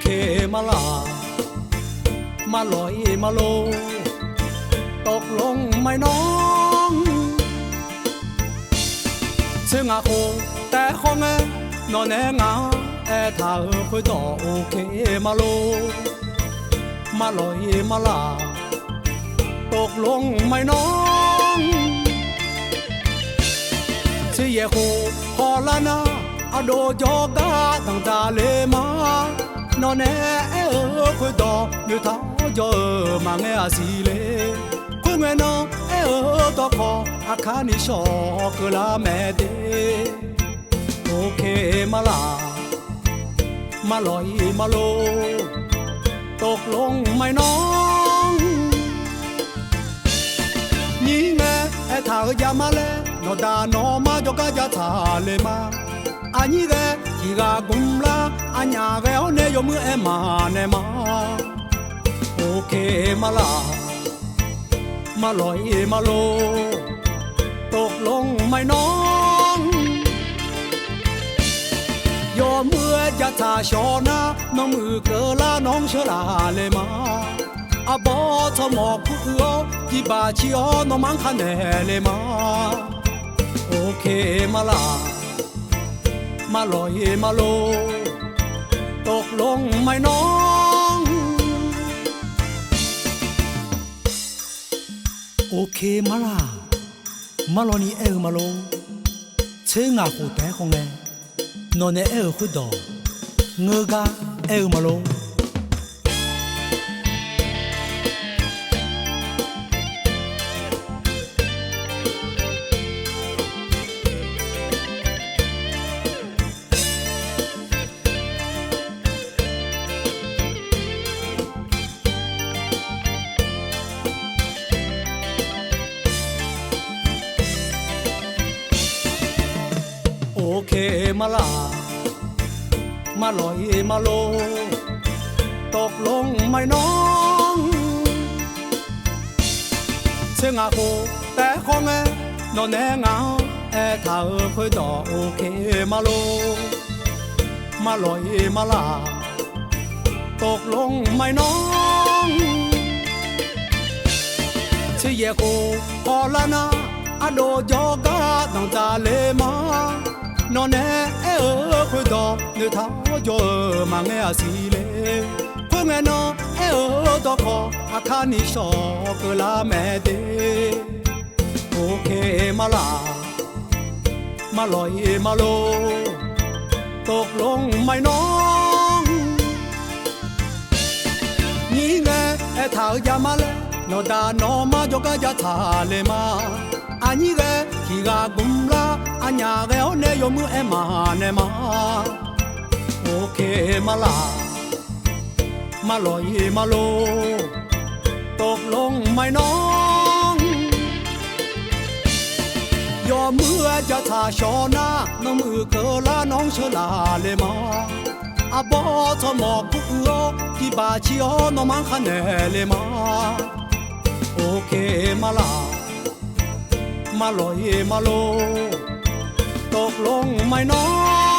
เคมาลา มาลอยมาโล ตกลงไม่น้องซึ่งอาโคแต่ของเอนอนแนงาแอถ้าเออคุยต่อโอเคมาโล มาลอยมาลา ตกลงไม่น้องสิเยโคพอละนะอโดจอกาตั้งตาเลมา non è o que do ne ta jo ma me asile kung no e o to ko akani sho que la me de o que mala ma loi ma lo ตกลงไหมน้องนี่แม่ไอ้ถ้าก็อย่ามาเลยนอดานอมาจกก็จะทาเลยมาอันนี้แกที่กากุมลาอันยาแกเอา 読む絵まねまおけまらมาโอเคมาละมาลอยมาโล ตกลงไม่น้องยอมเมื่อจะทาชอนะน้องมือเกลาน้องเชลาเลยมาอาบอทมอกผู้เอือที่บาชิอน้องมังคะแนเลยมา โอเคมาลามาลอยมาโล ตกลงไหมน้องโอเคมาล่ะมาลอนี่เออมาลงเชื่องาหูแต่คงแงนอนเออคุดดอเงือกาเออมาลง เคมาลา มาลอยมาโล ตกลงไม่น้องเชงอาโคแต่ของแงนอนแนงาแอถ้าเออคุยต่อโอเคมาโล มาลอยมาลา ตกลงไม่น้องเชเยโคพอละนะอโดจอกาตั้งตาเลมา non è heureux dans ne tayo mange asile kung no è do ko akani so ko la me de oke mala maloi malo tok long mai nong ni ne e tao ya male no da no ma yo ka ya ta le ma ani de ย่อねまおけまらมาโอเคมาละมาลอยมาโล ตกลงไม่น้อง ยอมเมื่อจะทาชอหน้าน้องมือเกล้าน้องเชลาเลยมาอาบอทอมอกผู้เอืที่บาชิโอน้องมังคะแนเลยมา โอเคมาลามาลอยมาโล ตกลงไม่น้อง